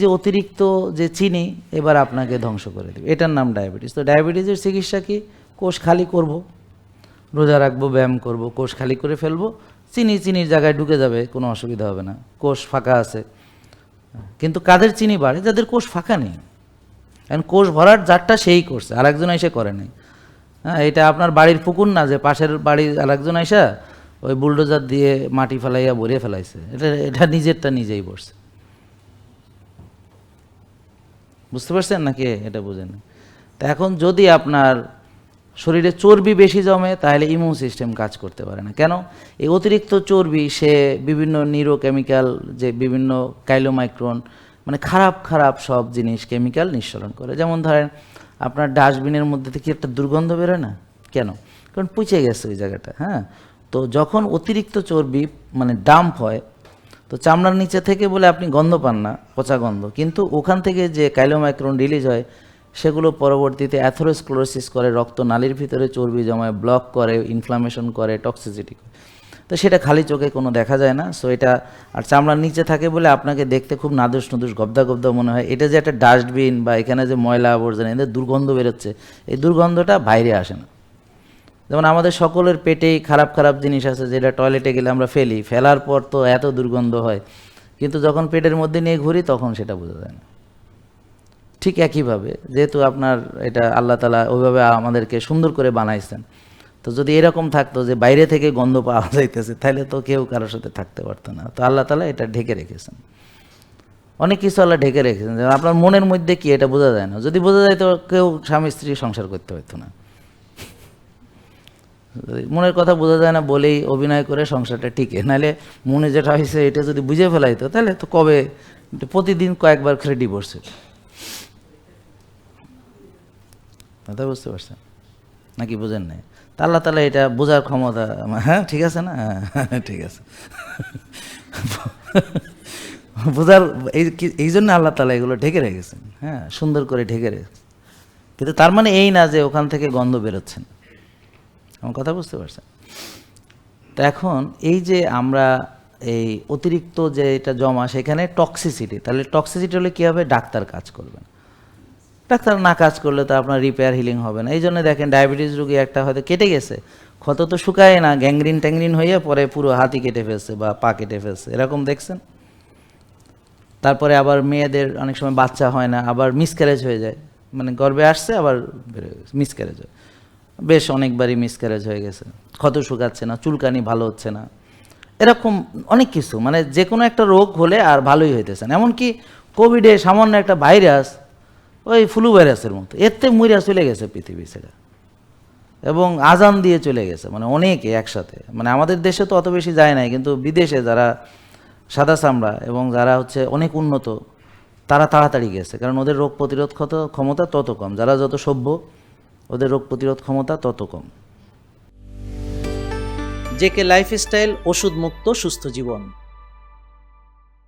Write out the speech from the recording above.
যে অতিরিক্ত যে চিনি, এবার আপনাকে ধ্বংস করে দেবে। এটার নাম ডায়াবেটিস। তো ডায়াবেটিসের চিকিৎসা কি? কোষ খালি করব, রোজা রাখব, ব্যায়াম করব, কোষ খালি করে ফেলব, চিনি চিনির জায়গায় ঢুকে যাবে, কোনো অসুবিধা হবে না। কোষ ফাঁকা আছে। কিন্তু কাদের চিনি বাড়ে? যাদের কোষ ফাঁকা নেই। কারণ কোষ ভরার জারটা সেই করছে, আরেকজন এসে করে নাই। হ্যাঁ এটা আপনার বাড়ির পুকুর না, যে পাশের বাড়ির আরেকজন এসে ওই বুলডোজার দিয়ে মাটি ফেলাইয়া ভরিয়ে ফেলাইছে। এটা এটা নিজেরটা নিজেই বসছে। বুঝতে পারছেন নাকি এটা বুঝেন? তা এখন যদি আপনার শরীরে চর্বি বেশি জমে, তাহলে ইমিউন সিস্টেম কাজ করতে পারে না। কেন? এই অতিরিক্ত চর্বি, সে বিভিন্ন নিউরোকেমিক্যাল যে বিভিন্ন কাইলোমাইক্রন মানে খারাপ খারাপ সব জিনিস কেমিক্যাল নিঃসরণ করে। যেমন ধরেন, আপনার ডাস্টবিনের মধ্যে থেকে একটা দুর্গন্ধ বেরোয় না? কেন? কারণ পুচে গেছে ওই জায়গাটা হ্যাঁ? তো যখন অতিরিক্ত চর্বি মানে ডাম্প হয় তো চামড়ার নিচে থেকে বলে আপনি গন্ধ পান না, পচা গন্ধ। কিন্তু ওখান থেকে যে কাইলোমাইক্রন রিলিজ হয়, সেগুলো পরবর্তীতে অ্যাথোরোস্ক্লোরোসিস করে, রক্ত নালীর ভিতরে চর্বি জমায় ব্লক করে ইনফ্লামেশন করে টক্সিসিটি করে। তো সেটা খালি চোখে কোনো দেখা যায় না। সো এটা, আর চামড়ার নিচে থাকে বলে আপনাকে দেখতে খুব নাদুস নদুস গবদা গবদা মনে হয়। এটা যে একটা ডাস্টবিন বা এখানে যে ময়লা আবর্জনা, এদের দুর্গন্ধ বেরোচ্ছে। এই দুর্গন্ধটা বাইরে আসে না। যেমন আমাদের সকলের পেটেই খারাপ খারাপ জিনিস আছে, যেটা টয়লেটে গেলে আমরা ফেলি, ফেলার পর তো এত দুর্গন্ধ হয়। কিন্তু যখন পেটের মধ্যে নিয়ে ঘুরি, তখন সেটা বোঝা যায় না। ঠিক একইভাবে, যেহেতু আপনার এটা আল্লাহ তালা ওইভাবে আমাদেরকে সুন্দর করে বানাইছেন, তো যদি এরকম থাকতো যে বাইরে থেকে গন্ধ পাওয়া যাইতেছে, তাহলে তো কেউ কারোর সাথে থাকতে পারতো না। তো আল্লাহ তালা এটা ঢেকে রেখেছেন। অনেক কিছু আল্লাহ ঢেকে রেখেছেন। আপনার মনের মধ্যে কি, এটা বোঝা যায় না। যদি বোঝা যায় তো কেউ স্বামী স্ত্রী সংসার করতে পারতো না। মনের কথা বোঝা যায় না, বলেই অভিনয় করে সংসারটা টিকে। নাহলে মনে যেটা হয়েছে, এটা যদি বুঝে ফেলাইতো, তাহলে তো কবে? প্রতিদিন কয়েকবার করে ডিভোর্স হতো কথা বুঝতে পারছেন? নাকি বুঝেন নাই? তা আল্লাহ তালা এটা বোঝার ক্ষমতা হ্যাঁ ঠিক আছে না? হ্যাঁ ঠিক আছে। বোঝার, এই এই জন্য আল্লাহ তালা এগুলো ঢেকে রেখেছেন। হ্যাঁ সুন্দর করে ঢেকে রেখেছেন। কিন্তু তার মানে এই না যে ওখান থেকে গন্ধ বেরোচ্ছেন আমার কথা বুঝতে পারছেন? তো এখন এই যে আমরা এই অতিরিক্ত যে এটা জমা, সেখানে টক্সিসিটি তাহলে টক্সিসিটি হলে কী হবে? ডাক্তার কাজ করবেন ডাক্তার না কাজ করলে তো আপনার রিপেয়ার হিলিং হবে না। এই জন্য দেখেন ডায়াবেটিস রোগী একটা হয়তো কেটে গেছে। ক্ষত তো শুকায় না গ্যাংগ্রিন ট্যাংরিন হয়ে পরে পুরো হাতি কেটে ফেলছে বা পা কেটে ফেলছে। এরকম দেখছেন? তারপরে আবার মেয়েদের অনেক সময় বাচ্চা হয় না, আবার মিসক্যারেজ হয়ে যায়। মানে গর্বে আসছে, আবার মিসক্যারেজ হয়। বেশ অনেকবারই মিসক্যারেজ হয়ে গেছে। ক্ষত শুকাচ্ছে না, চুলকানি ভালো হচ্ছে না। এরকম অনেক কিছু মানে যে কোনো একটা রোগ হলে আর ভালোই হইতেছে না। এমনকি কোভিডে সামান্য একটা ভাইরাস ওই ফ্লু ভাইরাসের মতো। এতে মরিয়া চলে গেছে পৃথিবী ছেড়ে। এবং আজান দিয়ে চলে গেছে মানে অনেকে একসাথে। মানে আমাদের দেশে তো অত বেশি যায় নাই, কিন্তু বিদেশে যারা সাদা চামড়া এবং যারা হচ্ছে অনেক উন্নত, তারা তাড়াতাড়ি গেছে। কারণ ওদের রোগ প্রতিরোধ ক্ষমতা তত কম। যারা যত সভ্য ওদের রোগ প্রতিরোধ ক্ষমতা তত কম। জেকে লাইফস্টাইল ওষুধ মুক্ত সুস্থ জীবন।